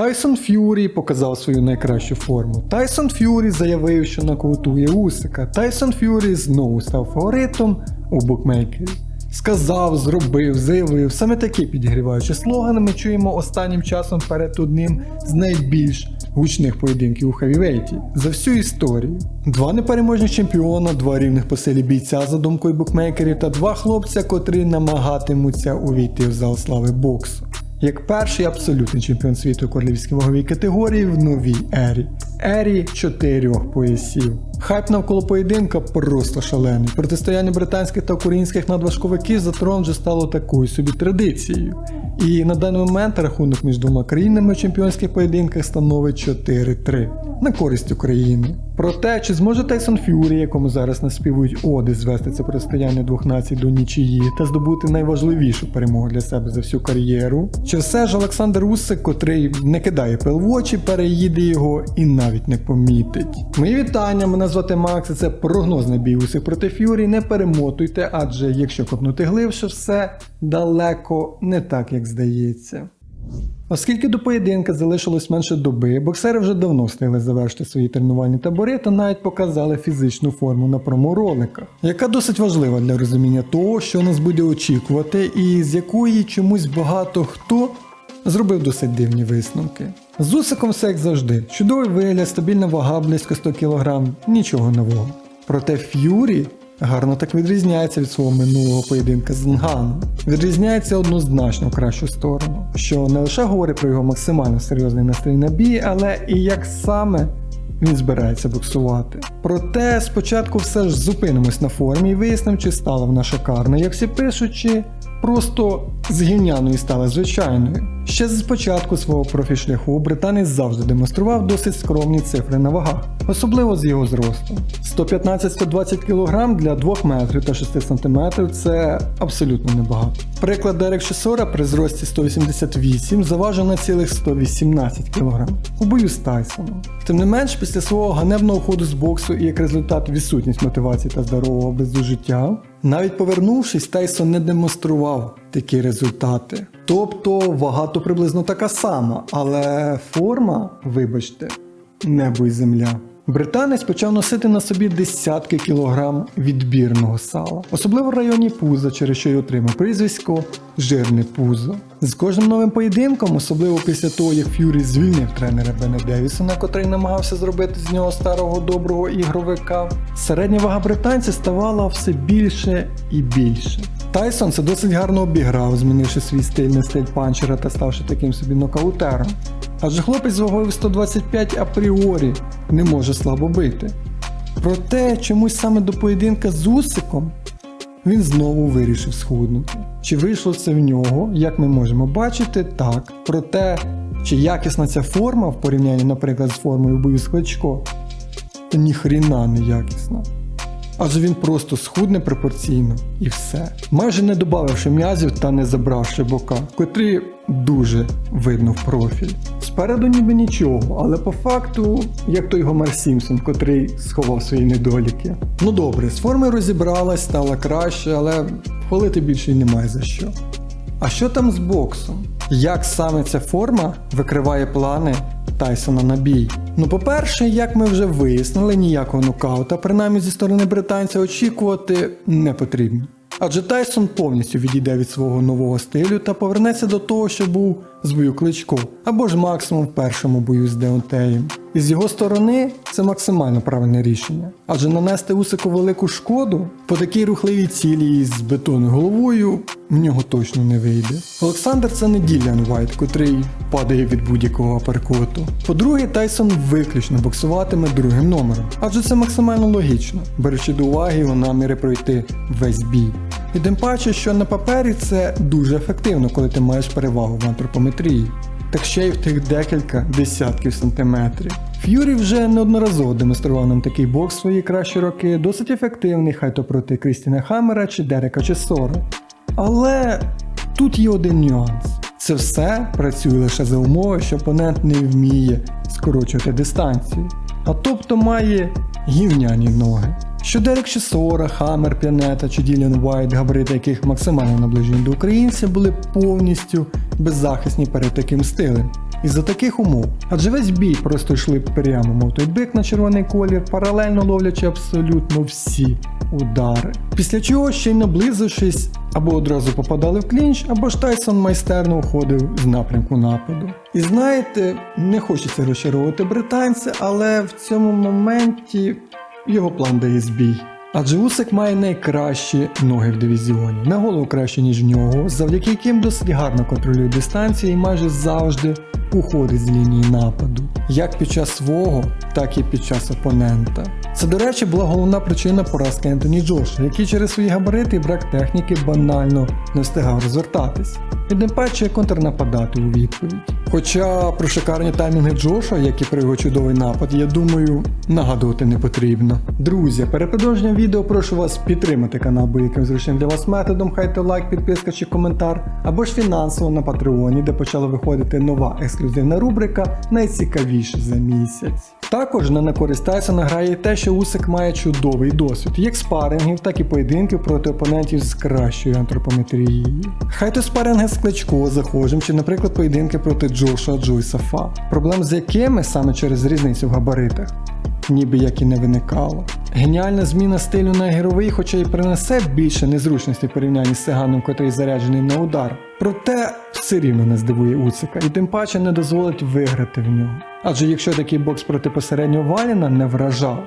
Тайсон Ф'юрі показав свою найкращу форму. Тайсон Ф'юрі заявив, що нокаутує Усика. Тайсон Ф'юрі знову став фаворитом у букмекерів. Сказав, зробив, заявив. Саме такі підігріваючі слогани ми чуємо останнім часом перед одним з найбільш гучних поєдинків у хевівейті за всю історію. Два непереможних чемпіона, два рівних по силі бійця за думкою букмекерів та два хлопця, котрі намагатимуться увійти в зал слави боксу. Як перший абсолютний чемпіон світу королівській ваговій категорії в новій ері. Ері чотирьох поясів. Хайп навколо поєдинка просто шалений. Протистояння британських та українських надважковиків за трон вже стало такою собі традицією. І на даний момент рахунок між двома країнами у чемпіонських поєдинках становить 4-3 на користь України. Про те, чи зможе Тайсон Ф'юрі, якому зараз наспівують оди, звести це протистояння двох націй до нічиї та здобути найважливішу перемогу для себе за всю кар'єру, чи все ж Олександр Усик, котрий не кидає пил в очі, переїде його і навіть не помітить. Мої вітання, мене звати Макс, і це прогнозний бій Усик проти Ф'юрі. Не перемотуйте, адже якщо копнути глибше, все далеко не так, як здається. Оскільки до поєдинка залишилось менше доби, боксери вже давно встигли завершити свої тренувальні табори та навіть показали фізичну форму на промороликах, яка досить важлива для розуміння того, що нас буде очікувати, і з якої чомусь багато хто зробив досить дивні висновки. З Усиком все як завжди. Чудовий вигляд, стабільна вага близько 100 кг, нічого нового. Проте Ф'юрі гарно так відрізняється від свого минулого поєдинка з Нганом. Відрізняється однозначно в кращу сторону, що не лише говорить про його максимально серйозний настрій на бій, але і як саме він збирається боксувати. Проте спочатку все ж зупинимось на формі і вияснимо, чи стала вона шикарна, як всі пишуть, чи просто з гівняною стала звичайною. Ще з початку свого профі-шляху британець завжди демонстрував досить скромні цифри на вагах, особливо з його зростом. 115-120 кг для 2 метрів та 6 см це абсолютно небагато. Приклад Дерек Чесора при зрості 188 заважив на цілих 118 кг у бою з Тайсоном. Тим не менш, після свого ганебного ходу з боксу і як результат відсутність мотивації та здорового образу життя, навіть повернувшись, Тайсон не демонстрував такі результати. Тобто вага то приблизно така сама, але форма, вибачте, небо і земля. Британець почав носити на собі десятки кілограм відбірного сала, особливо в районі пуза, через що й отримав прізвисько жирне пузо. З кожним новим поєдинком, особливо після того, як Ф'юрі звільнив тренера Бена Девісона, котрий намагався зробити з нього старого доброго ігровика, середня вага британця ставала все більше і більше. Тайсон це досить гарно обіграв, змінивши свій стиль на стиль панчера та ставши таким собі нокаутером. Адже хлопець з вагою 125 апріорі не може слабо бити. Проте чомусь саме до поєдинка з Усиком він знову вирішив схуднути. Чи вийшло це в нього, як ми можемо бачити, так. Проте, чи якісна ця форма в порівнянні, наприклад, з формою бою з Кличко, то ніхріна не якісна. Адже він просто схудне пропорційно і все. Майже не додавши м'язів та не забравши бока, котрі дуже видно в профіль. Спереду ніби нічого, але по факту, як той Гомер Сімпсон, котрий сховав свої недоліки. Ну добре, з форми розібралась, стала краще, але хвалити більше й немає за що. А що там з боксом? Як саме ця форма викриває плани Тайсона на бій? Ну, по-перше, як ми вже вияснили, ніякого нокаута, принаймні зі сторони британця, очікувати не потрібно. Адже Тайсон повністю відійде від свого нового стилю та повернеться до того, що був з бою кличко, або ж максимум в першому бою з Деонтеєм. І з його сторони це максимально правильне рішення. Адже нанести Усику велику шкоду по такій рухливій цілі із бетонною головою в нього точно не вийде. Олександр це не Діллян Вайт, котрий падає від будь-якого аперкоту. По-друге, Тайсон виключно боксуватиме другим номером, адже це максимально логічно, беручи до уваги його наміри пройти весь бій. І тим паче, що на папері це дуже ефективно, коли ти маєш перевагу в антропометрії. Так ще й в тих декілька десятків сантиметрів. Ф'юрі вже неодноразово демонстрував нам такий бокс свої кращі роки, досить ефективний, хай то проти Крістіна Хаммера чи Дерека Чесора. Але тут є один нюанс. Це все працює лише за умови, що опонент не вміє скорочувати дистанцію, а тобто має гівняні ноги. Що Дерек Чесора, Хаммер, П'янета чи Діліан Вайт, габарити яких максимально наближені до українця, були повністю беззахисні перед таким стилем. із-за таких умов. Адже весь бій просто йшли прямо, мов той бик на червоний колір, паралельно ловлячи абсолютно всі удари. Після чого ще й наблизившись, або одразу попадали в клінч, або ж Тайсон майстерно уходив з напрямку нападу. І знаєте, не хочеться розчаровувати британця, але в цьому моменті його план дає збій. Адже Усик має найкращі ноги в дивізіоні, на голову краще, ніж в нього, завдяки яким досить гарно контролює дистанції і майже завжди уходить з лінії нападу, як під час свого, так і під час опонента. Це, до речі, була головна причина поразки Ентоні Джоша, який через свої габарити і брак техніки банально не встигав розвертатись. І тим паче контрнападати у відповідь. Хоча про шикарні таймінги Джоша, як і про його чудовий напад, я думаю, нагадувати не потрібно. Друзі, перед продовженням відео прошу вас підтримати канал будь-яким зручним для вас методом, хайте лайк, підписка чи коментар, або ж фінансово на Патреоні, де почала виходити нова ексклюзивна рубрика Найцікавіше за місяць. Також не на користь Тайсона грає те, що Усик має чудовий досвід, як спарингів, так і поєдинків проти опонентів з кращою антропометрією. Хай то спаринги з Кличко, захожим, чи, наприклад, поєдинки проти Джоша Джойса Фа, проблем з якими саме через різницю в габаритах. Ніби як і не виникало. Геніальна зміна стилю на ігровий, хоча й принесе більше незручності в порівнянні з Сиганом, котрий заряджений на удар. Проте все рівно не здивує Уцика і тим паче не дозволить виграти в нього. Адже якщо такий бокс проти посереднього Валіна не вражав,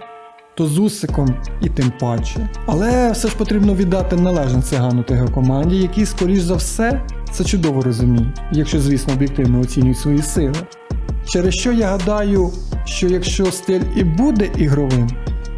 то з Усиком і тим паче. Але все ж потрібно віддати належне цигану та його команді, які, скоріш за все, це чудово розуміють, якщо, звісно, об'єктивно оцінюють свої сили. Через що я гадаю, що якщо стиль і буде ігровим,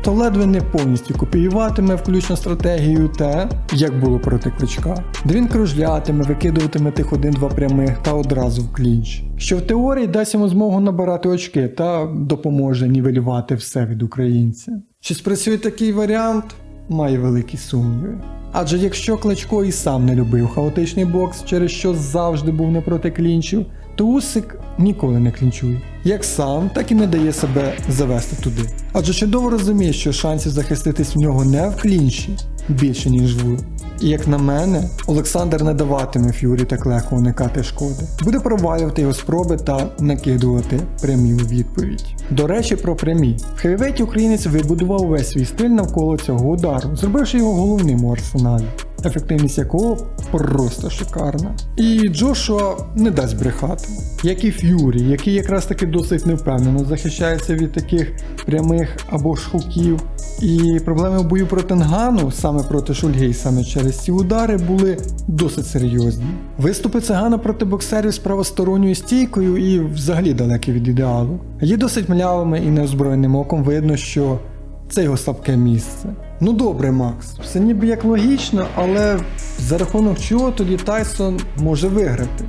то ледве не повністю копіюватиме включно стратегію те, як було проти кличка, де він кружлятиме, викидуватиме тих один-два прямих та одразу в клінч, що в теорії дасть йому змогу набирати очки та допоможе нівелювати все від українця. Чи спрацює такий варіант? Має великі сумніви. Адже якщо Кличко і сам не любив хаотичний бокс, через що завжди був не проти клінчів, то Усик ніколи не клінчує. Як сам, так і не дає себе завести туди. Адже чудово розуміє, що шансів захиститись в нього не в клінчі більше, ніж в. І як на мене, Олександр не даватиме Ф'юрі так легко уникати шкоди. Буде провалювати його спроби та накидувати прямі у відповідь. До речі, про прямі. В хевіветі українець вибудував весь свій стиль навколо цього удару, зробивши його головним у арсеналі ефективність якого просто шикарна. І Джошуа не дасть брехати, як і Ф'юрі, який якраз таки досить невпевнено захищається від таких прямих або ж хуків. І проблеми в бою проти Нгану, саме проти Шульгей, саме через ці удари, були досить серйозні. Виступи цигана проти боксерів з правосторонньою стійкою і взагалі далекі від ідеалу. Є досить млявими і неозброєним оком видно, що це його слабке місце. Ну добре, Макс, все ніби як логічно, але за рахунок чого тоді Тайсон може виграти?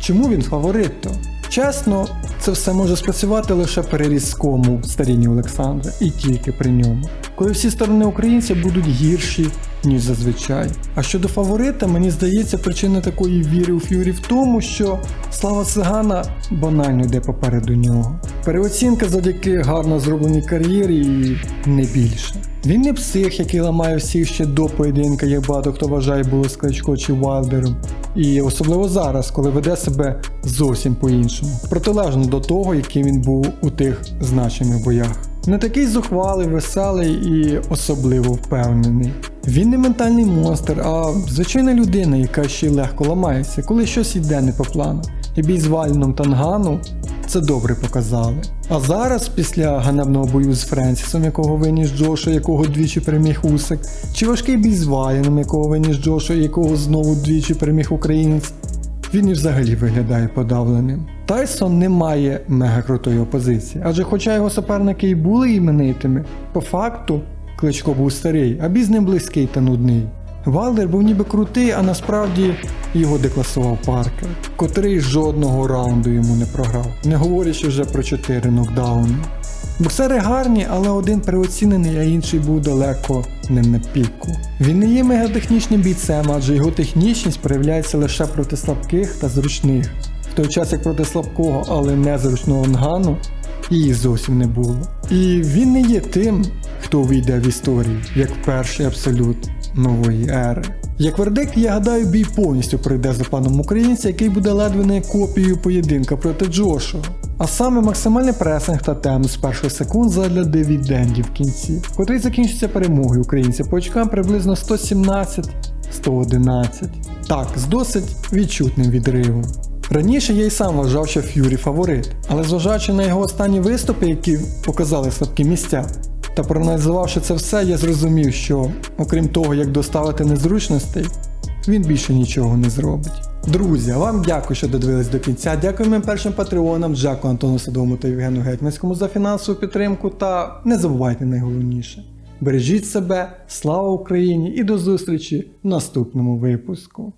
Чому він фаворит то? Чесно, це все може спрацювати лише при різкому старінні Олександра і тільки при ньому, коли всі сторони українця будуть гірші, ніж зазвичай. А щодо фаворита, мені здається, причина такої віри у Ф'юрі в тому, що слава цигана банально йде попереду нього. Переоцінка завдяки гарно зробленій кар'єрі і не більше. Він не псих, який ламає всіх ще до поєдинка, як багато хто вважає було з Кличко чи Вайлдером. І особливо зараз, коли веде себе зовсім по-іншому, протилежно до того, яким він був у тих значених боях. Не такий зухвалий, веселий і особливо впевнений. Він не ментальний монстр, а звичайна людина, яка ще й легко ламається, коли щось йде не по плану. І бій з Вальном Тангану це добре показали. А зараз, після ганебного бою з Френсісом, якого виніс Джоша, якого двічі переміг Усик, чи важкий бій з Валіном, якого виніс Джоша, якого знову двічі переміг українець, він і взагалі виглядає подавленим. Тайсон не має мега крутої опозиції, адже хоча його суперники і були іменитими, по факту Кличко був старий, а бій близький та нудний. Валдер був ніби крутий, а насправді його декласував Паркер, котрий жодного раунду йому не програв, не говорячи вже про 4 нокдауни. Боксери гарні, але один переоцінений, а інший був далеко не на піку. Він не є мегатехнічним бійцем, адже його технічність проявляється лише проти слабких та зручних, в той час як проти слабкого, але незручного нгану її зовсім не було. І він не є тим, хто увійде в історію, як перший абсолют нової ери. Як вердикт, я гадаю, бій повністю пройде за паном українця, який буде ледве не копією поєдинка проти Джошуа. А саме максимальний пресинг та темп з перших секунд задля дивідендів в кінці, котрий закінчиться перемогою українця по очкам приблизно 117-111. Так, з досить відчутним відривом. Раніше я й сам вважав, що Ф'юрі фаворит, але зважаючи на його останні виступи, які показали слабкі місця, та проаналізувавши це все, я зрозумів, що, окрім того, як доставити незручностей, він більше нічого не зробить. Друзі, вам дякую, що додивились до кінця. Дякую моїм першим патреонам Джаку Антону Садовому та Євгену Гетьманському за фінансову підтримку. Та не забувайте найголовніше. Бережіть себе, слава Україні і до зустрічі в наступному випуску.